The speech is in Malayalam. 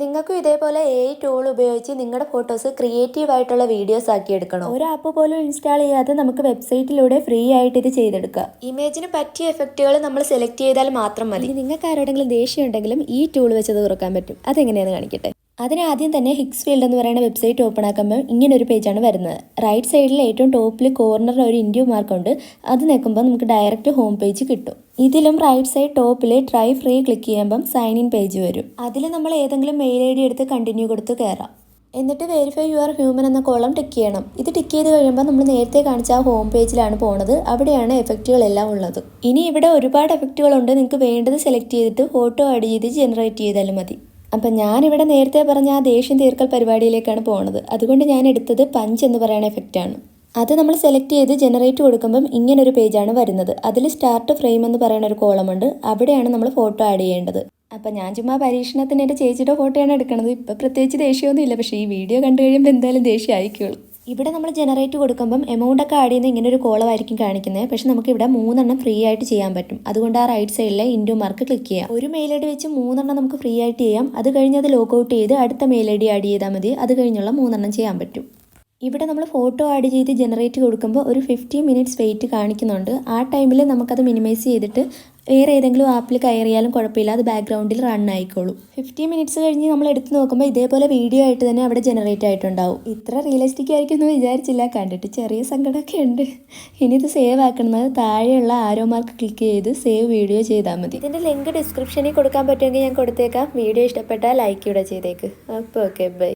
നിങ്ങൾക്കും ഇതേപോലെ എ ടൂൾ ഉപയോഗിച്ച് നിങ്ങളുടെ ഫോട്ടോസ് ക്രിയേറ്റീവ് ആയിട്ടുള്ള വീഡിയോസ് ആക്കി എടുക്കണം. ഒരു ആപ്പ് പോലും ഇൻസ്റ്റാൾ ചെയ്യാതെ നമുക്ക് വെബ്സൈറ്റിലൂടെ ഫ്രീ ആയിട്ട് ഇത് ചെയ്തെടുക്കാം. ഇമേജിന് പറ്റിയ എഫക്റ്റുകൾ നമ്മൾ സെലക്ട് ചെയ്താൽ മാത്രം മതി. നിങ്ങൾക്ക് ആരോടെങ്കിലും ദേഷ്യം ഉണ്ടെങ്കിലും ഈ ടൂൾ വെച്ചത് തുറക്കാൻ പറ്റും. അതെങ്ങനെയാണെന്ന് കാണിക്കട്ടെ. അതിനാദ്യം തന്നെ ഹിക്സ് ഫീൽഡ് എന്ന് പറയുന്ന വെബ്സൈറ്റ് ഓപ്പൺ ആക്കുമ്പോൾ ഇങ്ങനെ ഒരു പേജാണ് വരുന്നത്. റൈറ്റ് സൈഡിൽ ഏറ്റവും ടോപ്പിൽ കോർണറിൽ ഒരു ഇൻഡ്യൂ മാർക്ക് ഉണ്ട്. അത് നിൽക്കുമ്പോൾ നമുക്ക് ഡയറക്റ്റ് ഹോം പേജ് കിട്ടും. ഇതിലും റൈറ്റ് സൈഡ് ടോപ്പിൽ ട്രൈ ഫ്രീ ക്ലിക്ക് ചെയ്യുമ്പം സൈൻ ഇൻ പേജ് വരും. അതിൽ നമ്മൾ ഏതെങ്കിലും മെയിൽ ഐ ഡി എടുത്ത് കണ്ടിന്യൂ കൊടുത്ത് കയറാം. എന്നിട്ട് വെരിഫൈ യു ആർ ഹ്യൂമൻ എന്ന കോളം ടിക്ക് ചെയ്യണം. ഇത് ടിക്ക് ചെയ്ത് കഴിയുമ്പോൾ നമ്മൾ നേരത്തെ കാണിച്ച ആ ഹോം പേജിലാണ് പോണത്. അവിടെയാണ് എഫക്റ്റുകളെല്ലാം ഉള്ളത്. ഇനി ഇവിടെ ഒരുപാട് എഫക്റ്റുകളുണ്ട് നിങ്ങൾക്ക് വേണ്ടത് സെലക്ട് ചെയ്തിട്ട് ഫോട്ടോ ആഡ് ചെയ്ത് ജനറേറ്റ് ചെയ്താലും മതി. അപ്പം ഞാനിവിടെ നേരത്തെ പറഞ്ഞ ആ ദേഷ്യം തീർക്കൽ പരിപാടിയിലേക്കാണ് പോണത്. അതുകൊണ്ട് ഞാൻ എടുത്തത് പഞ്ച് എന്ന് പറയുന്ന എഫക്റ്റാണ് അത് നമ്മൾ സെലക്ട് ചെയ്ത് ജനറേറ്റ് കൊടുക്കുമ്പം ഇങ്ങനൊരു പേജാണ് വരുന്നത്. അതിൽ സ്റ്റാർട്ട് ഫ്രെയിം എന്ന് പറയുന്ന ഒരു കോളമുണ്ട് അവിടെയാണ് നമ്മൾ ഫോട്ടോ ആഡ് ചെയ്യേണ്ടത്. അപ്പം ഞാൻ ചുമ്മാ പരീക്ഷണത്തിന് എന്റെ ചേച്ചിയുടെ ഫോട്ടോയാണ് എടുക്കുന്നത് ഇപ്പം പ്രത്യേകിച്ച് ദേഷ്യമൊന്നുമില്ല. പക്ഷേ ഈ വീഡിയോ കണ്ടു കഴിയുമ്പോൾ എന്തായാലും ദേഷ്യം ആയിക്കോളും ഇവിടെ നമ്മൾ ജനറേറ്റ് കൊടുക്കുമ്പം എമൗണ്ട് ഒക്കെ ആഡ് ചെയ്യുന്ന ഇങ്ങനെ ഒരു കോളമായിരിക്കും കാണിക്കുന്നത്. പക്ഷെ നമുക്ക് ഇവിടെ മൂന്നെണ്ണം ഫ്രീ ആയിട്ട് ചെയ്യാൻ പറ്റും. അതുകൊണ്ട് ആ റൈറ്റ് സൈഡിലെ ഇൻഡു മാർക്ക് ക്ലിക്ക് ചെയ്യാം. ഒരു മെയിൽ ഐ ഡി വെച്ച് മൂന്നെണ്ണം നമുക്ക് ഫ്രീ ആയിട്ട് ചെയ്യാം. അത് കഴിഞ്ഞ് അത് ലോഗ് ഔട്ട് ചെയ്ത് അടുത്ത മെയിൽ ഐ ഡി ആഡ് ചെയ്താൽ മതി. അത് കഴിഞ്ഞുള്ള മൂന്നെണ്ണം ചെയ്യാൻ പറ്റും. ഇവിടെ നമ്മൾ ഫോട്ടോ ആഡ് ചെയ്ത് ജനറേറ്റ് കൊടുക്കുമ്പോൾ ഒരു ഫിഫ്റ്റി മിനിറ്റ്സ് വെയിറ്റ് കാണിക്കുന്നുണ്ട്. ആ ടൈമിൽ നമുക്കത് മിനിമൈസ് ചെയ്തിട്ട് വേറെ ഏതെങ്കിലും ആപ്പിൽ കയറിയാലും കുഴപ്പമില്ല അത് ബാക്ക്ഗ്രൗണ്ടിൽ റൺ ആയിക്കോളും. ഫിഫ്റ്റി മിനിറ്റ്സ് കഴിഞ്ഞ് നമ്മൾ എടുത്ത് നോക്കുമ്പോൾ ഇതേപോലെ വീഡിയോ ആയിട്ട് തന്നെ അവിടെ ജനറേറ്റ് ആയിട്ടുണ്ടാവും. ഇത്ര റിയലിസ്റ്റിക് ആയിരിക്കും എന്ന് വിചാരിച്ചില്ല. കണ്ടിട്ട് ചെറിയ സങ്കടമൊക്കെ ഉണ്ട്. ഇനി ഇത് സേവ് ആക്കുന്നത് താഴെയുള്ള ആരോ മാർക്ക് ക്ലിക്ക് ചെയ്ത് സേവ് വീഡിയോ ചെയ്താൽ മതി. ഇതിന്റെ ലിങ്ക് ഡിസ്ക്രിപ്ഷനിൽ കൊടുക്കാൻ പറ്റുമെങ്കിൽ ഞാൻ കൊടുത്തേക്കാം. വീഡിയോ ഇഷ്ടപ്പെട്ടാൽ ലൈക്ക് ഇവിടെ ചെയ്തേക്ക്. അപ്പോൾ ഓക്കെ ബൈ